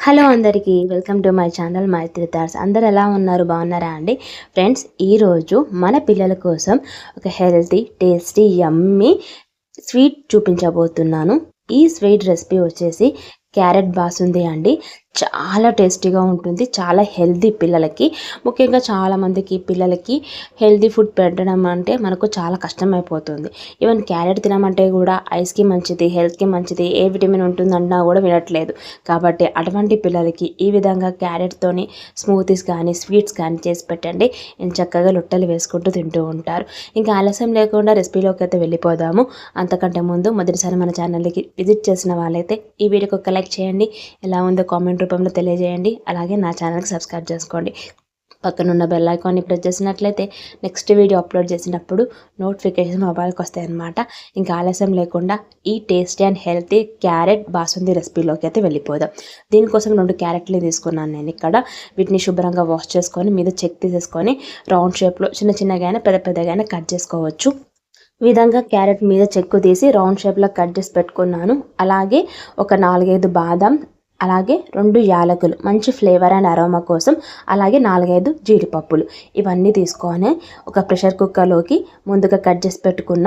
Hello అందరికీ welcome to my channel Maitri తార్స్ అందరు ఎలా ఉన్నారు? బాగున్నారా అండి? ఫ్రెండ్స్ ఈరోజు మన పిల్లల కోసం ఒక హెల్తీ టేస్టీ యమ్మీ స్వీట్ చూపించబోతున్నాను. ఈ స్వీట్ రెసిపీ వచ్చేసి క్యారెట్ బాసుంది అండి. చాలా టేస్టీగా ఉంటుంది చాలా హెల్దీ పిల్లలకి. ముఖ్యంగా చాలామందికి పిల్లలకి హెల్దీ ఫుడ్ పెట్టడం అంటే మనకు చాలా కష్టమైపోతుంది. ఈవెన్ క్యారెట్ తినమంటే కూడా ఐస్కి మంచిది హెల్త్కి మంచిది ఏ విటమిన్ ఉంటుందన్నా కూడా వినట్లేదు. కాబట్టి అటువంటి పిల్లలకి ఈ విధంగా క్యారెట్తోని స్మూతీస్ కానీ స్వీట్స్ కానీ చేసి పెట్టండి. నేను చక్కగా లొట్టలు వేసుకుంటూ తింటూ ఉంటారు. ఇంకా ఆలస్యం లేకుండా రెసిపీలోకి అయితే వెళ్ళిపోదాము. అంతకంటే ముందు మొదటిసారి మన ఛానల్కి విజిట్ చేసిన వాళ్ళైతే ఈ వీడియోకి ఒక లైక్ చేయండి. ఎలా ఉందో కామెంట్ రూపంలో తెలియజేయండి. అలాగే నా ఛానల్కి సబ్స్క్రైబ్ చేసుకోండి. పక్కనున్న బెల్ ఐకాన్ని ప్రెస్ చేసినట్లయితే నెక్స్ట్ వీడియో అప్లోడ్ చేసినప్పుడు నోటిఫికేషన్ మొబైల్కి వస్తాయన్నమాట. ఇంకా ఆలస్యం లేకుండా ఈ tasty and healthy carrot basundi రెసిపీలోకి అయితే వెళ్ళిపోదాం. దీనికోసం రెండు క్యారెట్లు తీసుకున్నాను నేను ఇక్కడ. వీటిని శుభ్రంగా వాష్ చేసుకొని మీద చెక్ తీసేసుకొని రౌండ్ షేప్లో చిన్న చిన్నగా పెద్ద పెద్దగా కట్ చేసుకోవచ్చు. విధంగా క్యారెట్ మీద చెక్కు తీసి రౌండ్ షేప్లో కట్ చేసి పెట్టుకున్నాను. అలాగే ఒక నాలుగైదు బాదం అలాగే రెండు యాలకులు మంచి ఫ్లేవర్ అండ్ అరోమా కోసం అలాగే నాలుగైదు జీడిపప్పులు. ఇవన్నీ తీసుకొని ఒక ప్రెషర్ కుక్కర్లోకి ముందుగా కట్ చేసి పెట్టుకున్న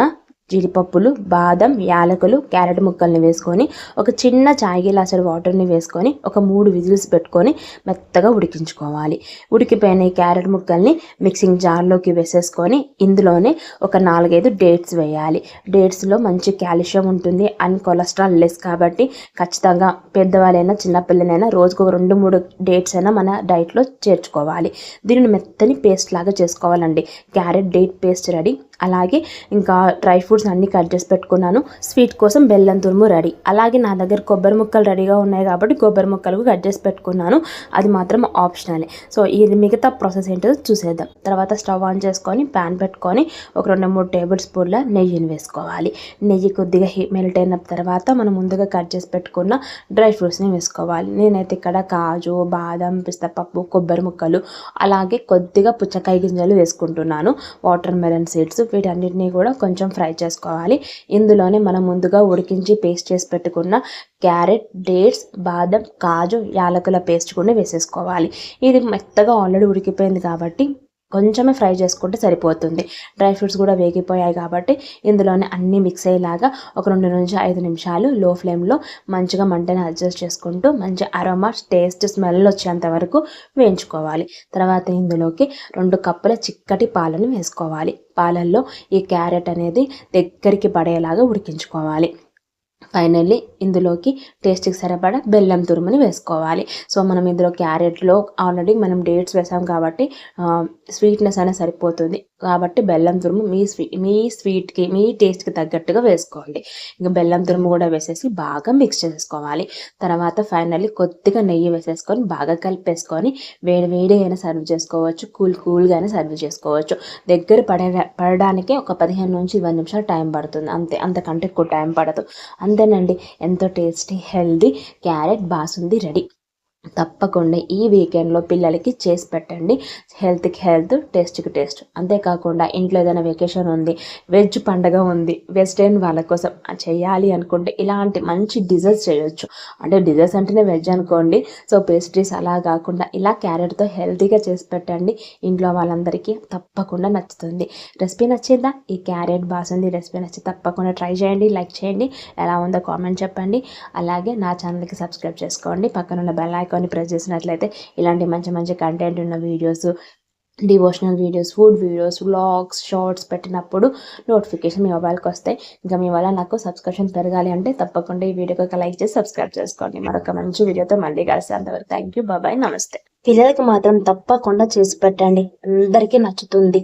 జీడిపప్పులు బాదం యాలకులు క్యారెట్ ముక్కల్ని వేసుకొని ఒక చిన్న చాయ్ గిలాసెడు వాటర్ని వేసుకొని ఒక మూడు విజిల్స్ పెట్టుకొని మెత్తగా ఉడికించుకోవాలి. ఉడికిపోయిన ఈ క్యారెట్ ముక్కల్ని మిక్సింగ్ జార్లోకి వేసేసుకొని ఇందులోనే ఒక నాలుగైదు డేట్స్ వేయాలి. డేట్స్లో మంచి కాల్షియం ఉంటుంది అండ్ కొలెస్ట్రాల్ లెస్ కాబట్టి ఖచ్చితంగా పెద్దవాళ్ళైనా చిన్నపిల్లలైనా రోజుకు రెండు మూడు డేట్స్ అయినా మన డైట్లో చేర్చుకోవాలి. దీనిని మెత్తని పేస్ట్ లాగా చేసుకోవాలండి. Carrot date paste ready. అలాగే ఇంకా డ్రై ఫ్రూట్స్ అన్నీ కట్ చేసి పెట్టుకున్నాను. స్వీట్ కోసం బెల్లం తురుము రెడీ. అలాగే నా దగ్గర కొబ్బరి ముక్కలు రెడీగా ఉన్నాయి కాబట్టి కొబ్బరి ముక్కలు కట్ చేసి పెట్టుకున్నాను. అది మాత్రం ఆప్షనలే. సో ఇది మిగతా ప్రాసెస్ ఏంటో చూసేద్దాం. తర్వాత స్టవ్ ఆన్ చేసుకొని ప్యాన్ పెట్టుకొని ఒక రెండు మూడు టేబుల్ స్పూన్ల నెయ్యిని వేసుకోవాలి. నెయ్యి కొద్దిగా మెల్ట్ అయిన తర్వాత మనం ముందుగా కట్ చేసి పెట్టుకున్న డ్రై ఫ్రూట్స్ని వేసుకోవాలి. నేనైతే ఇక్కడ కాజు బాదం పిస్తపప్పు కొబ్బరి ముక్కలు అలాగే కొద్దిగా పుచ్చకాయ గింజలు వేసుకుంటున్నాను. వాటర్ మెలన్ సీడ్స్ వీటన్నిటిని కూడా కొంచెం ఫ్రై చేసుకోవాలి. ఇందులోనే మనం ముందుగా ఉడికించి పేస్ట్ చేసి పెట్టుకున్న క్యారెట్ డేట్స్ బాదం కాజు యాలకుల పేస్ట్ కూడా వేసేసుకోవాలి. ఇది మెత్తగా ఆల్రెడీ ఉడికిపోయింది కాబట్టి కొంచెమే ఫ్రై చేసుకుంటే సరిపోతుంది. డ్రై ఫ్రూట్స్ కూడా వేగిపోయాయి కాబట్టి ఇందులోనే అన్నీ మిక్స్ అయ్యేలాగా ఒక రెండు నుంచి ఐదు నిమిషాలు లో ఫ్లేమ్లో మంచిగా మంటని అడ్జస్ట్ చేసుకుంటూ మంచి అరోమా టేస్ట్ స్మెల్ వచ్చేంత వరకు వేయించుకోవాలి. తర్వాత ఇందులోకి రెండు కప్పుల చిక్కటి పాలను వేసుకోవాలి. పాలల్లో ఈ క్యారెట్ అనేది దగ్గరికి పడేలాగా ఉడికించుకోవాలి. ఫైనల్లీ ఇందులోకి టేస్ట్కి సరిపడా బెల్లం తురుముని వేసుకోవాలి. సో మనం ఇందులో క్యారెట్లో ఆల్రెడీ మనం డేట్స్ వేసాం కాబట్టి స్వీట్నెస్ అనేది సరిపోతుంది. కాబట్టి బెల్లం తురుము మీ స్వీట్ మీ స్వీట్కి మీ టేస్ట్కి తగ్గట్టుగా వేసుకోండి. ఇంకా బెల్లం తురుము కూడా వేసేసి బాగా మిక్స్ చేసుకోవాలి. తర్వాత ఫైనల్లీ కొద్దిగా నెయ్యి వేసేసుకొని బాగా కలిపేసుకొని వేడి వేడి అయినా సర్వ్ చేసుకోవచ్చు. కూల్ కూల్గా అయినా సర్వ్ చేసుకోవచ్చు. దగ్గర పడే పడడానికే ఒక పదిహేను నుంచి ఇరవై నిమిషాలు టైం పడుతుంది. అంతే అంతకంటే ఎక్కువ టైం పడదు. అంతేనండి. ఎంతో tasty healthy carrot basundi ready తప్పకుండా ఈ వీకెండ్లో పిల్లలకి చేసి పెట్టండి. హెల్త్కి హెల్త్ టేస్ట్కి టేస్ట్. అంతేకాకుండా ఇంట్లో ఏదైనా వెకేషన్ ఉంది వెజ్ పండగ ఉంది వెజిటేరియన్ వాళ్ళ కోసం చేయాలి అనుకుంటే ఇలాంటి మంచి డిజర్ట్స్ చేయొచ్చు. అంటే డిజర్ట్స్ అంటేనే వెజ్ అనుకోండి. సో పేస్ట్రీస్ అలా కాకుండా ఇలా క్యారెట్తో హెల్తీగా చేసి పెట్టండి. ఇంట్లో వాళ్ళందరికీ తప్పకుండా నచ్చుతుంది. రెసిపీ నచ్చిందా? ఈ క్యారెట్ బాసుంది రెసిపీ నచ్చి తప్పకుండా ట్రై చేయండి లైక్ చేయండి. ఎలా ఉందో కామెంట్ చెప్పండి. అలాగే నా ఛానల్కి సబ్స్క్రైబ్ చేసుకోండి. పక్కన ఉన్న ఐకాన్ని ప్రెస్ చేసినట్లయితే ఇలాంటి మంచి మంచి కంటెంట్ ఉన్న videos devotional videos food videos vlogs shorts పెట్టినప్పుడు నోటిఫికేషన్ మీ మొబైల్కి వస్తాయి. ఇంకా మీ వల్ల నాకు సబ్స్క్రిప్షన్ పెరగాలి అంటే తప్పకుండా ఈ వీడియోకి ఒక లైక్ చేసి సబ్స్క్రైబ్ చేసుకోండి. మరొక మంచి వీడియోతో మళ్ళీ కలిసి అంతవరకు థ్యాంక్ యూ బాబాయ్ నమస్తే. పిల్లలకి మాత్రం తప్పకుండా చేసి పెట్టండి. అందరికీ నచ్చుతుంది.